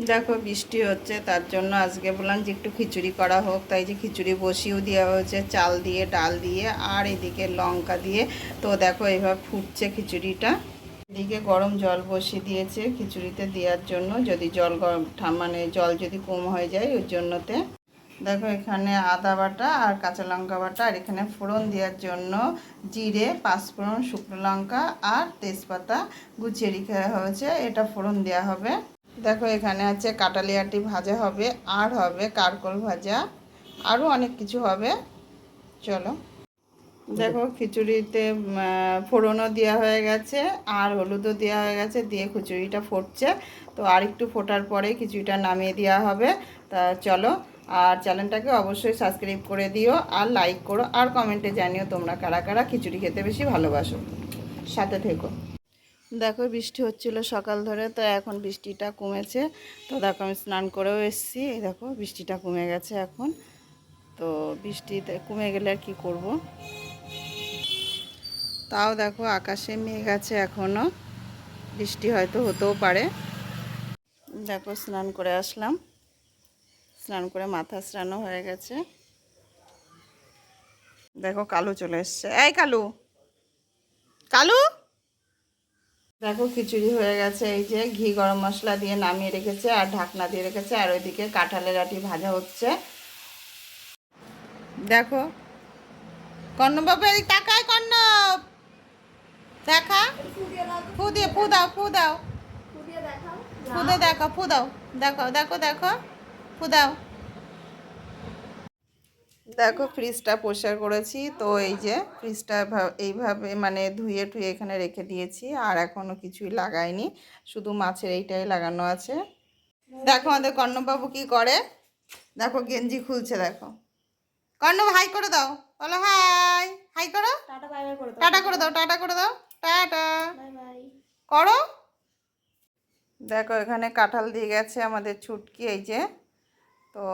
দেখো বৃষ্টি হচ্ছে, তার জন্য আজকে বললাম যে একটু খিচুড়ি করা হোক, তাই যে খিচুড়ি বসিয়েও দেওয়া হয়েছে, চাল দিয়ে, ডাল দিয়ে, আর এদিকে লঙ্কা দিয়ে। তো দেখো এভাবে ফুটছে খিচুড়িটা। এদিকে গরম জল বসিয়ে দিয়েছে খিচুড়িতে দেওয়ার জন্য, যদি জল গরম মানে জল যদি কম হয়ে যায় ওই জন্যতে। দেখো এখানে আদা বাটা আর কাঁচা লঙ্কা বাটা, আর এখানে ফোড়ন দেওয়ার জন্য জিরে, পাঁচফোড়ন, শুকনো লঙ্কা আর তেজপাতা গুছিয়ে রেখে হয়েছে, এটা ফোড়ন দেওয়া হবে। দেখো, এখানে আছে কাটালিয়াটি ভাজা হবে, আর হবে কারকল ভাজা, আরও অনেক কিছু হবে। চলো। দেখো, খিচুড়িতে ফোড়নও দেওয়া হয়ে গেছে, আর হলুদও দেওয়া হয়ে গেছে, দিয়ে খিচুড়িটা ফুটছে। তো আর একটু ফোটার পরে খিচুড়িটা নামিয়ে দেওয়া হবে। তা চলো, আর চ্যানেলটাকে অবশ্যই সাবস্ক্রাইব করে দিও, আর লাইক করো, আর কমেন্টে জানিও তোমরা কারা কারা খিচুড়ি খেতে বেশি ভালোবাসো। সাথে থেকো। দেখো বৃষ্টি হচ্ছিল সকাল ধরে, তো এখন বৃষ্টিটা কমেছে। তো দেখো আমি স্নান করেও এসেছি। এই দেখো বৃষ্টিটা কমে গেছে এখন। তো বৃষ্টিতে কমে গেলে আর কি করব? তাও দেখো আকাশে মেঘ আছে এখনও বৃষ্টি হয়তো হতেও পারে। দেখো স্নান করে আসলাম। স্নান করে মাথা স্নানও হয়ে গেছে। দেখো কালু চলে এসছে। এই কালু! কালু! দেখো খিচুড়ি হয়ে গেছে এই যে ঘি গরম মশলা দিয়ে নামিয়ে রেখেছে আর ঢাকনা দিয়ে রেখেছে আর ওইদিকে কাঁঠালের আটি ভাজা হচ্ছে। দেখো কর্ণবাবু এদিক তাকায় কর্ণব! দেখা? ফু দিয়ে ফু দাও ফু দাও। ফু দেখো ফু দাও দেখো দেখো দেখো ফু দাও। দেখো ফ্রিজটা পরিষ্কার করেছি। তো এই যে ফ্রিজটা এইভাবে মানে ধুয়ে টুয়ে এখানে রেখে দিয়েছি। আর এখনও কিছুই লাগাইনি। শুধু মাছের এইটাই লাগানো আছে। দেখো আমাদের কর্ণবাবু কি করে? দেখো গেঞ্জি খুলছে দেখো। কর্ণব হাই করে দাও। বলো হাই হাই করো। টাটা করে দাও। টাটা করে দাও টাটা করো। দেখো এখানে কাঁঠাল দিয়ে গেছে আমাদের ছুটকি এই যে। তো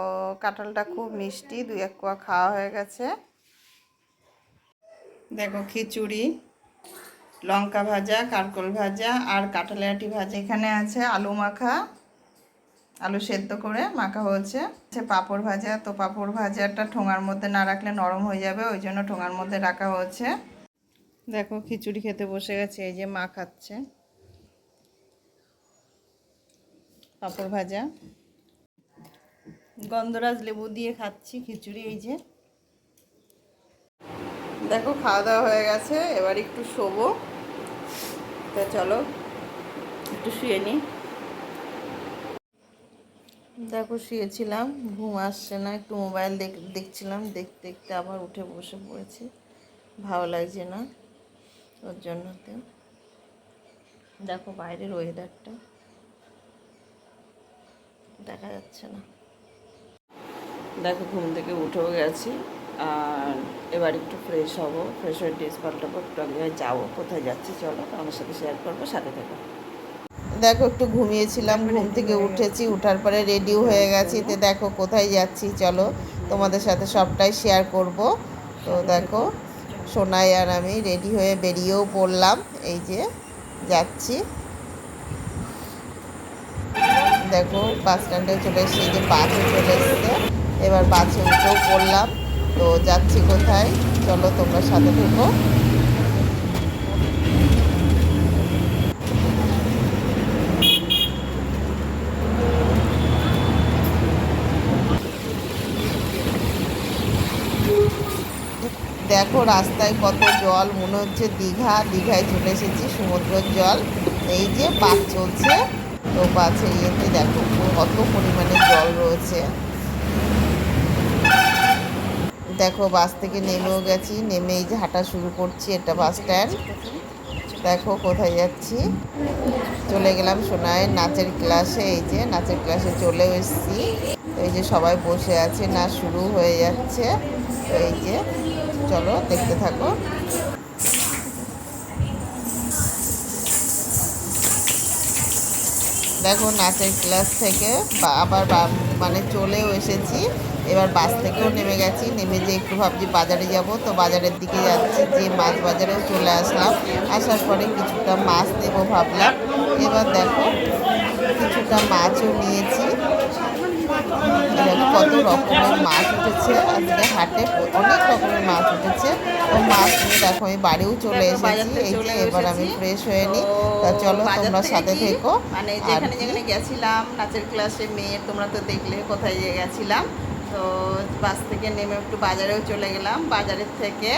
কাঁঠালটা খুব মিষ্টি, দুই এক কোয়া খাওয়া হয়ে গেছে। দেখো খিচুড়ি, লঙ্কা ভাজা, কারকল ভাজা আর কাঁঠালের আটি ভাজা এখানে আছে, আলু মাখা, আলু সেদ্ধ করে মাখা হয়েছে। আছে পাঁপড় ভাজা, তো পাঁপড় ভাজাটা ঠোঙার মধ্যে না রাখলে নরম হয়ে যাবে, ওই জন্য ঠোঙার মধ্যে রাখা হয়েছে। দেখো খিচুড়ি খেতে বসে গেছে, এই যে মা খাচ্ছে। পাঁপড় ভাজা। গন্ধরাজ লেবু দিয়ে খাচ্ছি খিচুড়ি, এই যে। দেখো, খাওয়া দাওয়া হয়ে গেছে, এবার একটু শোবো। তো চলো, একটু শুয়ে নিই দেখো, শুয়েছিলাম, ঘুম আসছে না, একটু মোবাইল দেখ, দেখছিলাম, দেখতে দেখতে আবার উঠে বসে পড়েছি। ভালো লাগছে না ওর জন্যতে। দেখো, বাইরের ওয়েদারটা দেখা যাচ্ছে না। দেখো, ঘুম থেকে উঠেও গেছি আর এবার একটু ফ্রেশ হব ফ্রেশ হয়ে ড্রেস পাল্টাবো, একটু আগে যাব। কোথায় যাচ্ছি চলো আমার সাথে শেয়ার করব, সাথে থেকো। দেখো, একটু ঘুমিয়েছিলাম, ঘুম থেকে উঠেছি, উঠার পরে রেডিও হয়ে গেছি, তো দেখো কোথায় যাচ্ছি চলো, তোমাদের সাথে সবটাই শেয়ার করব। তো দেখো, সোনাই আর আমি রেডি হয়ে বেরিয়েও পড়লাম, এই যে যাচ্ছি। দেখো বাস স্ট্যান্ডে চলে এসেছি যে বাসে চলে এসছে। এবার বাসে উঠেও পড়লাম। তো যাচ্ছি কোথায়? চলো তোমরা সাথে থেকো দেখো রাস্তায় কত জল, মনে হচ্ছে দীঘা। দীঘায় চলে এসেছি, সমুদ্রের জল। এই যে বাস চলছে। তো বাসের ইয়েতে দেখো কত পরিমাণে জল রয়েছে। দেখো, বাস থেকে নেমেও গেছি। নেমে এই যে হাঁটা শুরু করছি এটা বাস স্ট্যান্ড। দেখো, কোথায় যাচ্ছি? চলে গেলাম সোনায় নাচের ক্লাসে। এই যে নাচের ক্লাসে চলেও এসেছি। এই যে সবাই বসে আছে, নাচ শুরু হয়ে যাচ্ছে। এই যে, চলো দেখতে থাকো। দেখো, নাচের ক্লাস থেকে আবার মানে চলেও এসেছি। এবার বাস থেকেও নেমে গেছি। নেমে যে একটু ভাবছি বাজারে যাব তো বাজারের দিকে যাচ্ছি যে মাছ বাজারেও চলে আসলাম। আসার পরে কিছুটা মাছ নেব ভাবলাম। এবার দেখো কিছুটা মাছও নিয়েছি। কত রকমের মাছ উঠেছে। আজকে হাটে অনেক রকমের মাছ উঠেছে। তো মাছ নিয়ে দেখো আমি বাড়িও চলে এসেছি। এই যে এবার আমি ফ্রেশ হয়ে নিই। তা চলো তোমরা সাথে থেকো। মানে যেখানে যেখানে গেছিলাম নাচের ক্লাসে মেয়ে তোমরা তো দেখলে কোথায় গেছিলাম। তো বাস থেকে নেমে একটু বাজারেও চলে গেলাম। বাজারের থেকে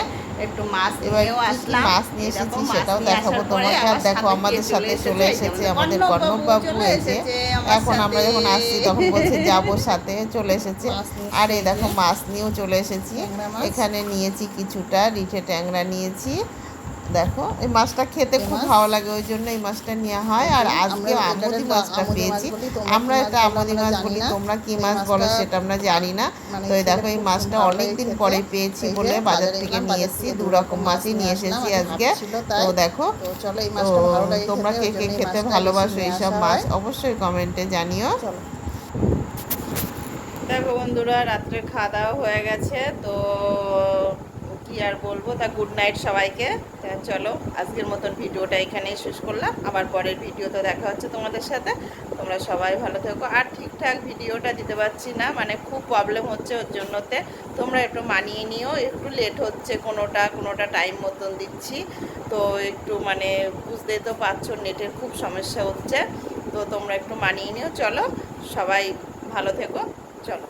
একটু মাছ এবার নিয়েও কি কি আসলাম। মাছ নিয়ে এসেছি সেটাও দেখাবো তোমাকে। আর দেখো আমাদের সাথে চলে এসেছে? আমাদের কর্ণবাবু চলে এসেছে এখন আমরা যখন আসছি তখন বলছে যাব সাথে চলে এসেছে। আর এই দেখো মাছ নিয়েও চলে এসেছি। এখানে নিয়েছি কিছুটা রিঠে ট্যাংরা নিয়েছি। দেখো এই মাছটা খেতে খুব ভালো লাগে ওই জন্য এই মাছটা নেওয়া হয়। আর আজকে আমুদি মাছটা পেয়েছি। আমরা এটা আমুদি মাছ বলি তোমরা কি মাছ বলো সেটা আমরা জানি না। মানে তো এই দেখো এই মাছটা অনেকদিন অনেক পরে পেয়েছি বলে বাজার থেকে নিয়ে এসেছি দু রকম মাছই নিয়ে এসেছি আজকে। তো দেখো তো চলো এই তো মাছটা ভালো লাগে তোমরা কে কে এই খেতে ভালোবাসো এইসব মাছ অবশ্যই কমেন্টে জানিও। দেখো বন্ধুরা রাত্রে খাওয়া দাওয়া হয়ে গেছে তো কি আর বলব? তা গুড নাইট সবাইকে। চলো, আজকের মতন ভিডিওটা এখানেই শেষ করলাম। আবার পরের ভিডিওতে দেখা হচ্ছে তোমাদের সাথে। তোমরা সবাই ভালো থেকো। আর ঠিকঠাক ভিডিওটা দিতে পারছি না মানে খুব প্রবলেম হচ্ছে ওর জন্যতে। তোমরা একটু মানিয়ে নিও, একটু লেট হচ্ছে কোনোটা কোনোটা টাইম মতন দিচ্ছি। তো একটু মানে বুঝতেই তো পারছ নেটের খুব সমস্যা হচ্ছে। তো তোমরা একটু মানিয়ে নিও। চলো, সবাই ভালো থেকো। চলো।